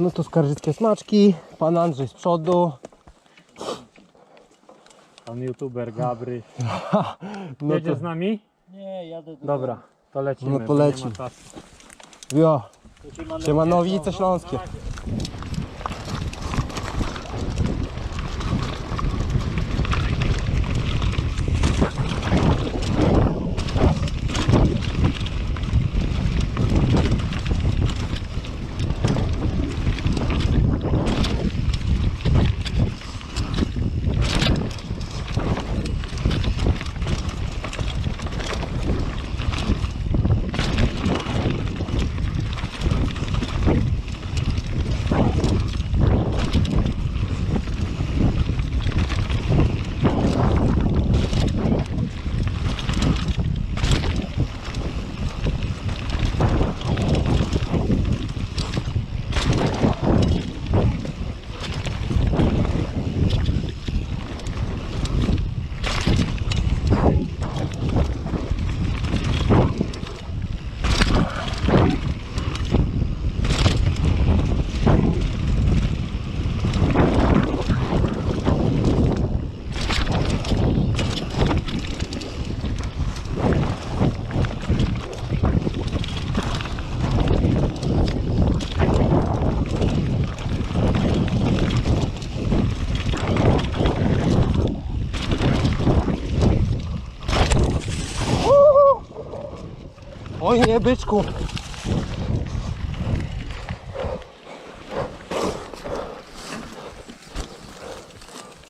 No to skarżyckie smaczki, pan Andrzej z przodu. Pan youtuber Gabry. No Jedzie to, z nami? Nie, jadę do Dobra, to lecimy. No bo to nie lecimy. ma czasu. jo, Siemano. Siemanowice Śląskie. Oj nie byczku,